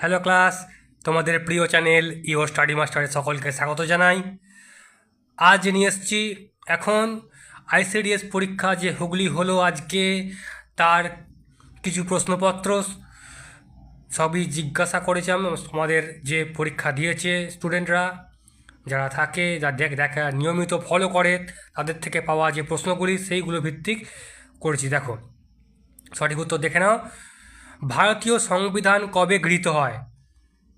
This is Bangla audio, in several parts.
হ্যালো ক্লাস, তোমাদের প্রিয় চ্যানেল ইও স্টাডি মাস্টারে সকলকে স্বাগত জানাই। আজ নিয়ে এসেছি এখন আইসিডিএস পরীক্ষা যে হুগলি হলো আজকে, তার কিছু প্রশ্নপত্র সবই জিজ্ঞাসা করেছিলাম তোমাদের যে পরীক্ষা দিয়েছে স্টুডেন্টরা, যারা থাকে, যা দেখ দেখা নিয়মিত ফলো করে, তাদের থেকে পাওয়া যে প্রশ্নগুলি, সেইগুলো ভিত্তিক করেছি। দেখো, সঠিক উত্তর দেখে নাও। ভারতীয় সংবিধান কবে গৃহীত হয়?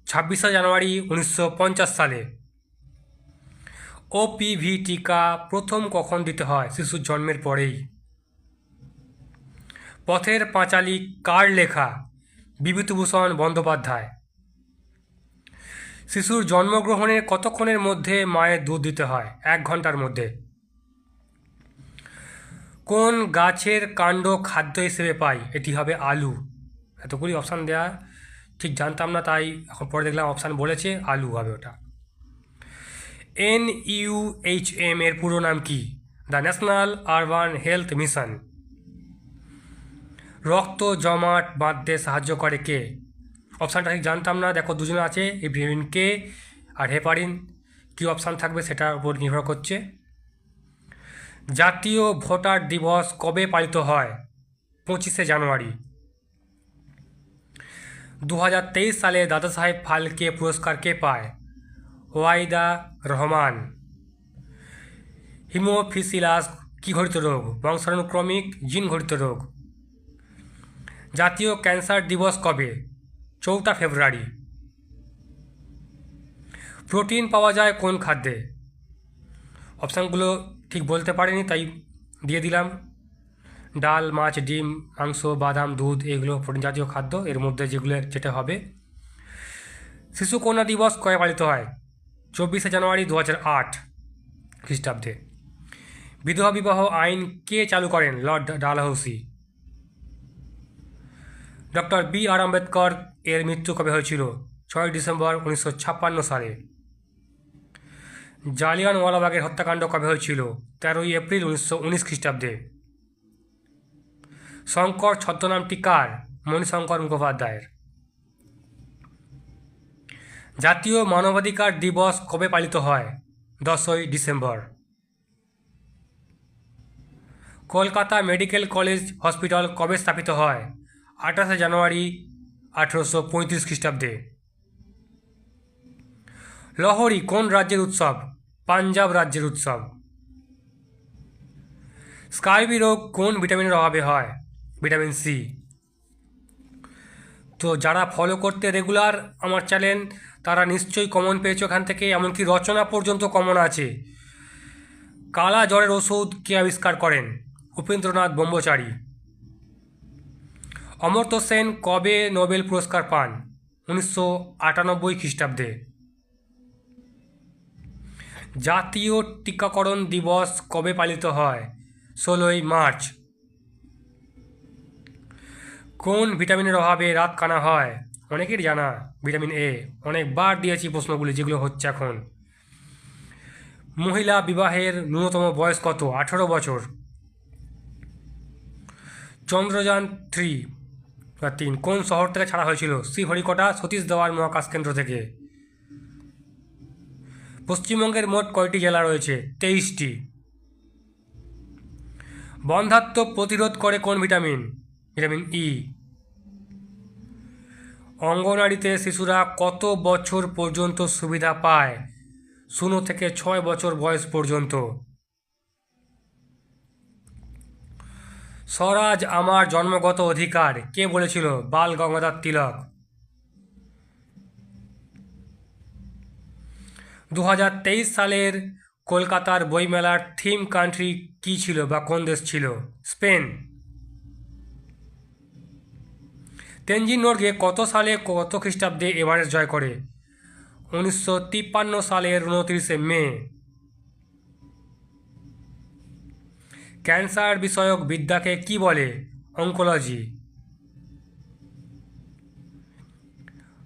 ছাব্বিশে জানুয়ারি উনিশশো পঞ্চাশ সালে। ওপিভি টিকা প্রথম কখন দিতে হয়? শিশুর জন্মের পরেই। পথের পাঁচালী কার লেখা? বিভূতিভূষণ বন্দ্যোপাধ্যায়। শিশুর জন্মগ্রহণের কতক্ষণের মধ্যে মায়ের দুধ দিতে হয়? এক ঘণ্টার মধ্যে। কোন গাছের কাণ্ড খাদ্য হিসেবে পাই? এটি হবে আলু। এতগুলি অপশান দেওয়া ঠিক জানতাম না, তাই এখন পরে দেখলাম অপশান বলেছে আলু হবে ওটা। এন ইউ এইচ এম এর পুরো নাম কি? The national urban health mission রক্ত জমাট বাঁধতে সাহায্য করে কে? অপশানটা ঠিক জানতাম না, দেখো দুজন আছে ইব্রাহিম কে আর হেপারিন কী অপশান থাকবে সেটার উপর নির্ভর করছে। জাতীয় ভোটার দিবস কবে পালিত হয়? পঁচিশে জানুয়ারি। দু হাজার তেইশ সালে দাদা সাহেব ফালকে পুরস্কার কে পায়। ওয়াইদা রহমান। হিমোফিসিলাস কী ঘটিত রোগ, বংশানুক্রমিক জিন ঘটিত রোগ। জাতীয় ক্যান্সার দিবস কবে? চৌঠা ফেব্রুয়ারি। প্রোটিন পাওয়া যায় কোন খাদ্যে? অপশানগুলো ঠিক বলতে পারিনি, তাই দিয়ে দিলাম। ডাল, মাছ, ডিম, মাংস, বাদাম, দুধ এগুলো প্রোটিন জাতীয় খাদ্য। এর মধ্যে যেগুলো, যেটা হবে। শিশু কন্যা দিবস কবে পালিত হয়? চব্বিশে জানুয়ারি দু হাজার আট খ্রিস্টাব্দে। বিধবা বিবাহ আইন কে চালু করেন? Lord Dalhousie. Doctor B R Ambedkar এর মৃত্যু কবে হয়েছিল? ছয় ডিসেম্বর উনিশশো ছাপ্পান্ন সালে। জালিয়ানওয়ালাবাগের হত্যাকাণ্ড কবে হয়েছিল? তেরোই এপ্রিল উনিশশো উনিশ খ্রিস্টাব্দে। শঙ্কর, ছদ্মনামটি কার? মণিশঙ্কর মুখোপাধ্যায়ের। জাতীয় মানবাধিকার দিবস কবে পালিত হয়? দশই December. Kolkata medical college hospital কবে স্থাপিত হয়? আঠাশে জানুয়ারি আঠেরোশো পঁয়ত্রিশ খ্রিস্টাব্দে। লহরি কোন রাজ্যের উৎসব? পাঞ্জাব রাজ্যের উৎসব। স্কার্বি রোগ কোন ভিটামিনের অভাবে হয়? Vitamin C. তো যারা ফলো করতে রেগুলার আমার চ্যানেল তারা নিশ্চয়ই কমন পেয়েছে ওখান থেকে, এমনকি রচনা পর্যন্ত কমন আছে। কালা জ্বরের ওষুধ কে আবিষ্কার করেন? উপেন্দ্রনাথ ব্রহ্মচারী। অমর্ত্য সেন কবে নোবেল পুরস্কার পান? উনিশশো আটানব্বই খ্রিস্টাব্দে। জাতীয় টিকাকরণ দিবস কবে পালিত হয়? ষোলোই মার্চ। কোন ভিটামিনের অভাবে রাত কানা হয়? অনেকের জানা, ভিটামিন এ অনেকবার দিয়েছি প্রশ্নগুলি, যেগুলো হচ্ছে এখন। মহিলা বিবাহের ন্যূনতম বয়স কত? আঠেরো বছর। চন্দ্রযান থ্রি বা তিন, কোন শহর থেকে ছাড়া হয়েছিল? শ্রীহরিকোটা সতীশ দেওয়ার মহাকাশ কেন্দ্র থেকে। পশ্চিমবঙ্গের মোট কয়টি জেলা রয়েছে? তেইশটি। বন্ধাত্ম প্রতিরোধ করে কোন ভিটামিন? ভিটামিন ই অঙ্গনারীতে শিশুরা কত বছর পর্যন্ত সুবিধা পায়? শূন্য থেকে ছয় বছর বয়স পর্যন্ত। স্বরাজ আমার জন্মগত অধিকার, কে বলেছিল? বাল গঙ্গাধর তিলক। দু হাজার তেইশ সালের কলকাতার বইমেলার থিম কান্ট্রি কী ছিল বা কোন দেশ ছিল? স্পেন। তেনজিং নোরগে কত সালে কত খ্রিস্টাব্দে এভারেস্ট জয় করে? উনিশশো তিপ্পান্ন সালের উনত্রিশে মে। ক্যান্সার বিষয়ক বিদ্যাকে কি বলে? অঙ্কোলজি।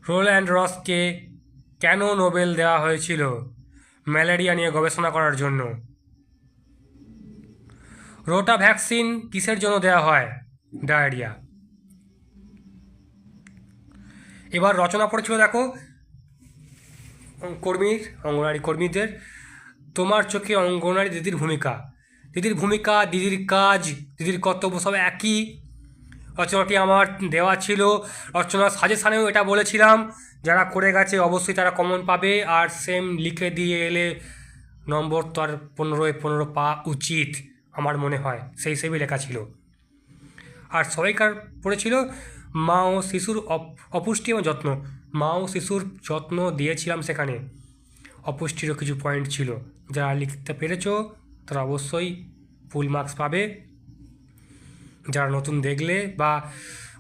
রোল্যান্ড রসকে কেন নোবেল দেওয়া হয়েছিল? ম্যালেরিয়া নিয়ে গবেষণা করার জন্য। রোটা ভ্যাকসিন কিসের জন্য দেওয়া হয়? ডায়রিয়া। এবার রচনা পড়েছিল, দেখো, কর্মীর, অঙ্গনারী কর্মীদের, তোমার চোখে অঙ্গনারী দিদির ভূমিকা। দিদির ভূমিকা, দিদির কাজ, দিদির কর্তব্য সব একই। রচনাটি আমার দেওয়া ছিল। রচনার সাজেশানেও এটা বলেছিলাম। যারা করে গেছে, অবশ্যই তারা কমন পাবে। আর সেম লিখে দিয়ে এলে নম্বর তো আর পনেরোয় পনেরো পাওয়া উচিত, আমার মনে হয়। সেই হিসেবেই লেখা ছিল। আর সবাইকার পড়েছিল মা ও শিশুর অপ- অপুষ্টি এবং যত্ন। মা ও শিশুর যত্ন দিয়েছিলাম সেখানে। অপুষ্টিরও কিছু পয়েন্ট ছিল। যারা লিখতে পেরেছ, তারা অবশ্যই ফুল মার্কস পাবে। যারা নতুন দেখলে বা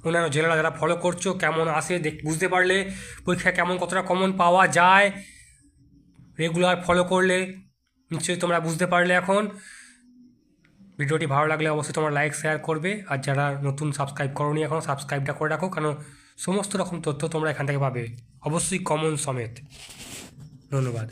অন্যান্য জেলারা যারা ফলো করছ, কেমন আসে বুঝতে পারলে পরীক্ষা কেমন কতটা কমন পাওয়া যায় রেগুলার ফলো করলে নিশ্চয়ই তোমরা বুঝতে পারলে এখন। ভিডিওটি ভালো লাগলে অবশ্যই তোমরা লাইক শেয়ার করবে। আর যারা নতুন সাবস্ক্রাইব করনি এখন সাবস্ক্রাইবটা করে রাখো, কারণ সমস্ত রকম তথ্য তোমরা এখান থেকে পাবে। অবশ্যই কমন সমেত। ধন্যবাদ।